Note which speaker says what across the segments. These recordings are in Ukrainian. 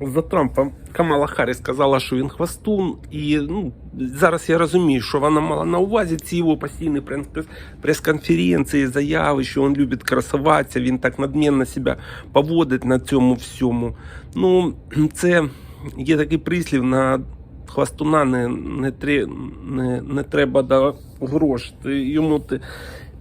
Speaker 1: за Трампа Камала Харріс сказала, що він хвостун, і ну, зараз я розумію, що вона мала на увазі ці його постійні прес- прес-конференції, заяви, що він любить красуватися, він так надмінно себе поводить на цьому всьому. Ну, це є такий прислів на хвостуна не, не, не, не треба да грош. Ти йому ти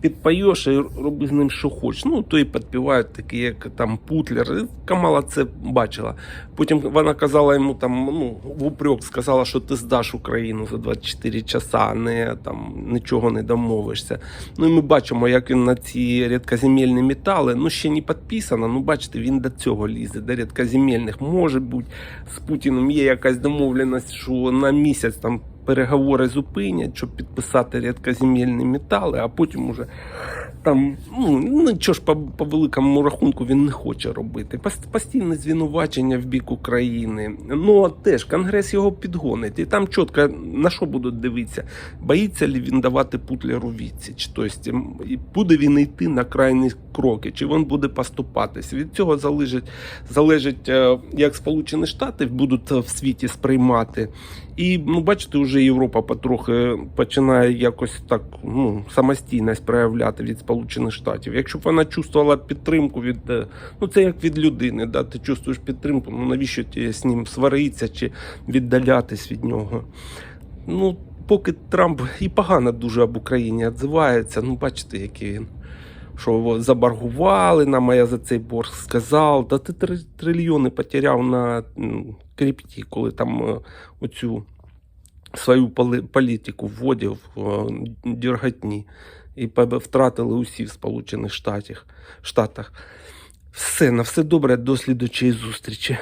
Speaker 1: підпаєш і роби з ним, що хочеш. Ну, то і підпівають такі, як там Путлер. Камала це бачила. Потім вона казала йому там, ну, в упрек сказала, що ти здаш Україну за 24 часа, не там нічого не домовишся. Ну і ми бачимо, як він на ці рідкоземельні метали, ну ще не підписано. Ну, бачите, він до цього лізе, до рідкоземельних. Може бути, з Путіним є якась домовленість, що на місяць там переговори зупинять, щоб підписати рідкоземельні метали, а потім уже там, ну нічого ж по, по великому рахунку він не хоче робити. Постійне звинувачення в бік України. Ну теж Конгрес його підгонить. І там чітко на що будуть дивитися, боїться ли він давати Путлеру відсіч. Тобто, буде він йти на крайні кроки, чи він буде поступатись. Від цього залежить, залежить е, як Сполучені Штати будуть е, в світі сприймати. І ну, бачите, вже Європа потрохи починає якось так ну, самостійність проявляти від Сполучених Штатів. Якщо б вона чувствувала підтримку від е, ну це як від людини, да, ти чувствуєш підтримку, ну навіщо ти з ним сваритися чи віддалятись від нього? Ну, поки Трамп і погано дуже об Україні відзивається, ну бачите, який він. Що заборгували нам, а я за цей борг сказав. Та ти три трильйони потеряв на м, крипті, коли там е, оцю свою політику вводив в дірготні. І втратили усі в Сполучених. Штатах. Все, на все добре, до слідучої зустрічі.